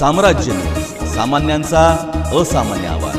साम्राज्य. सामान्यांचा असामान्य आवाज.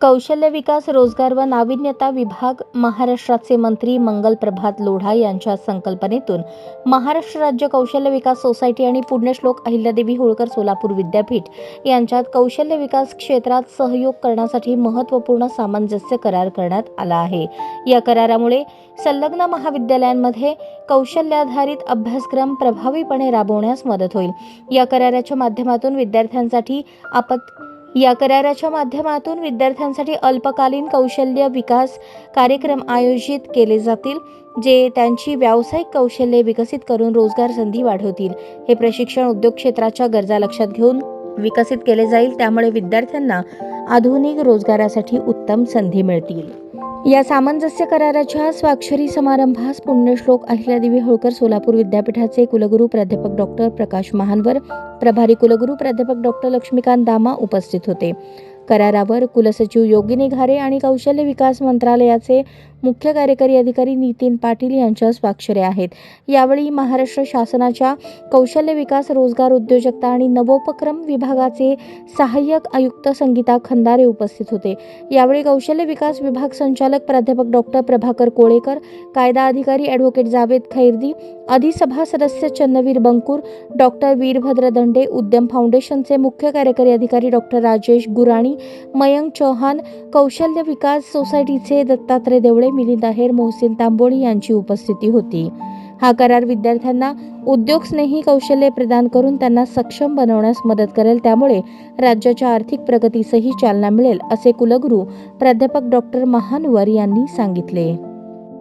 कौशल्य विकास रोजगार व नाविन्यता विभाग महाराष्ट्राचे मंत्री मंगल प्रभात लोढा यांच्या संकल्पनेतून महाराष्ट्र राज्य कौशल्य विकास सोसायटी आणि पुण्यश्लोक अहिल्यादेवी होळकर सोलापूर विद्यापीठ यांच्यात कौशल्य विकास क्षेत्रात सहयोग करण्यासाठी महत्त्वपूर्ण सामंजस्य करार करण्यात आला आहे. या करारामुळे संलग्न महाविद्यालयांमध्ये कौशल्याधारित अभ्यासक्रम प्रभावीपणे राबवण्यास मदत होईल. या कराराच्या माध्यमातून विद्यार्थ्यांसाठी आपत या कराराच्या माध्यमातून विद्यार्थ्यांसाठी अल्पकालीन कौशल्य विकास कार्यक्रम आयोजित केले जातील जे त्यांची व्यावसायिक कौशल्ये विकसित करून रोजगार संधी वाढवतील. हे प्रशिक्षण उद्योग क्षेत्राच्या गरजा लक्षात घेऊन विकसित केले जाईल त्यामुळे विद्यार्थ्यांना आधुनिक रोजगारासाठी उत्तम संधी मिळतील. या सामंजस्य कराराच्या स्वाक्षरी समारंभास पुण्यश्लोक अहिल्यादेवी होळकर सोलापूर विद्यापीठाचे कुलगुरू प्राध्यापक डॉक्टर प्रकाश महानवर प्रभारी कुलगुरू प्राध्यापक डॉक्टर लक्ष्मीकांत दामा उपस्थित होते. करारावर कुलसचिव योगिनी घारे आणि कौशल्य विकास मंत्रालयाचे मुख्य कार्यकारी अधिकारी नितीन पाटील यांच्या स्वाक्षऱ्या आहेत. यावेळी महाराष्ट्र शासनाच्या कौशल्य विकास रोजगार उद्योजकता आणि नवोपक्रम विभागाचे सहाय्यक आयुक्त संगीता खंदारे उपस्थित होते. यावेळी कौशल्य विकास विभाग संचालक प्राध्यापक डॉक्टर प्रभाकर कोळेकर कायदा अधिकारी ॲडव्होकेट जावेद खैरदी अधिसभा सदस्य चन्नवीर बंकूर डॉक्टर वीरभद्र दंडे उद्यम फाउंडेशनचे मुख्य कार्यकारी अधिकारी डॉक्टर राजेश गुराणी मयंक चौहान कौशल्य विकास सोसायटीचे दत्तात्रय देवळे मिलिंद अहेर मोहसिन तांबोळी यांची उपस्थिती होती. हा करार विद्यार्थ्यांना उद्योगस्नेही कौशल्ये प्रदान करून त्यांना सक्षम बनवण्यास मदत करेल. त्यामुळे राज्याच्या आर्थिक प्रगतीसही चालना मिळेल असे कुलगुरू प्राध्यापक डॉक्टर महानवर यांनी सांगितले.